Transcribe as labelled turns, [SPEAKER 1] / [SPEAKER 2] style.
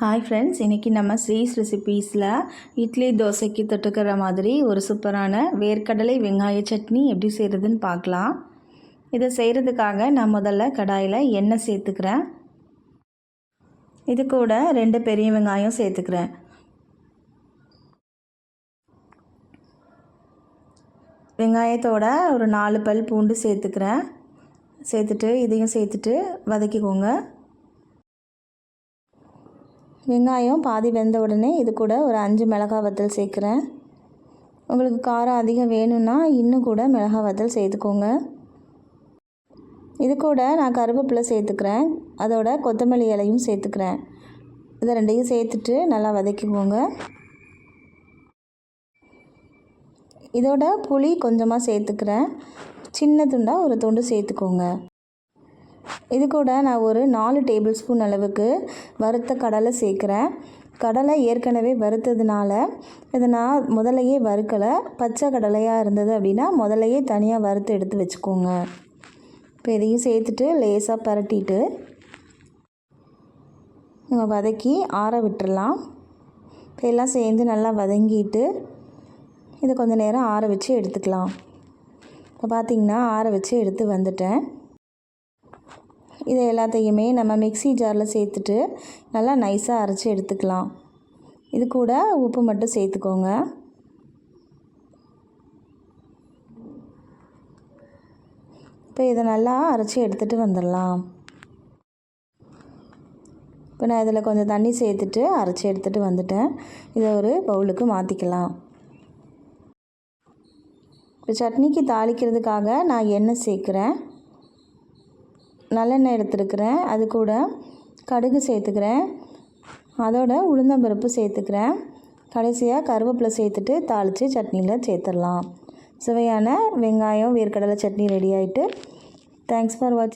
[SPEAKER 1] Hi friends இன்றைக்கி நம்ம ஸ்ரீஸ் ரெசிபீஸில் இட்லி தோசைக்கு தொட்டுக்கிற மாதிரி ஒரு சூப்பரான வேர்க்கடலை வெங்காய சட்னி எப்படி செய்கிறதுன்னு பார்க்கலாம். இதை செய்கிறதுக்காக நான் முதல்ல கடாயில் எண்ணெய் சேர்த்துக்கிறேன். இது கூட ரெண்டு பெரிய வெங்காயம் சேர்த்துக்கிறேன். வெங்காயத்தோட ஒரு நாலு பல் பூண்டு சேர்த்துக்கிறேன். சேர்த்துட்டு இதையும் சேர்த்துட்டு வதக்கிக்கோங்க. வெங்காயம் பாதி வெந்த உடனே இது கூட ஒரு அஞ்சு மிளகாய் வத்தல் சேர்க்குறேன். உங்களுக்கு காரம் அதிகம் வேணும்னா இன்னும் கூட மிளகாய் வத்தல் சேர்த்துக்கோங்க. இது கூட நான் கருவேப்பிலை சேர்த்துக்கிறேன். அதோட கொத்தமல்லி இலையும் சேர்த்துக்கிறேன். இதை ரெண்டையும் சேர்த்துட்டு நல்லா வதக்கிக்கோங்க. இதோட புளி கொஞ்சமாக சேர்த்துக்கிறேன். சின்ன துண்டாக ஒரு துண்டு சேர்த்துக்கோங்க. இது கூட நான் ஒரு நாலு டேபிள் ஸ்பூன் அளவுக்கு வறுத்த கடலை சேர்க்குறேன். கடலை ஏற்கனவே வறுத்ததுனால இதை நான் முதலையே வறுக்கலை. பச்சை கடலையாக இருந்தது அப்படின்னா முதலையே தனியாக வறுத்து எடுத்து வச்சுக்கோங்க. இப்போ இதையும் சேர்த்துட்டு லேசாக பரட்டிட்டு நம்ம வதக்கி ஆற விட்டுடலாம் இப்போ எல்லாம் சேர்ந்து நல்லா வதங்கிட்டு இதை கொஞ்சம் நேரம் ஆற வச்சு எடுத்துக்கலாம். இப்போ பார்த்திங்கன்னா ஆற வச்சு எடுத்து வந்துட்டேன். இதை எல்லாத்தையுமே நம்ம மிக்சி ஜாரில் சேர்த்துட்டு நல்லா நைஸாக அரைச்சி எடுத்துக்கலாம். இது கூட உப்பு மட்டும் சேர்த்துக்கோங்க. இப்போ இதை நல்லா அரைச்சி எடுத்துகிட்டு வந்துடலாம். இப்போ நான் இதில் கொஞ்சம் தண்ணி சேர்த்துட்டு அரைச்சி எடுத்துகிட்டு வந்துட்டேன். இதை ஒரு பவுலுக்கு மாற்றிக்கலாம் இப்போ சட்னிக்கு தாளிக்கிறதுக்காக நான் எண்ணெய் சேர்க்குறேன். நல்லெண்ணெய் எடுத்துருக்கிறேன். அது கூட கடுகு சேர்த்துக்கிறேன். அதோட உளுந்தம்பருப்பு சேர்த்துக்கிறேன். கடைசியாக கருவேப்பிலை சேர்த்துட்டு தாளித்து சட்னியில் சேர்த்துடலாம். சுவையான வெங்காயம் வேர்க்கடலை சட்னி ரெடி ஆகிட்டு தேங்க்ஸ் ஃபார் வாட்சிங்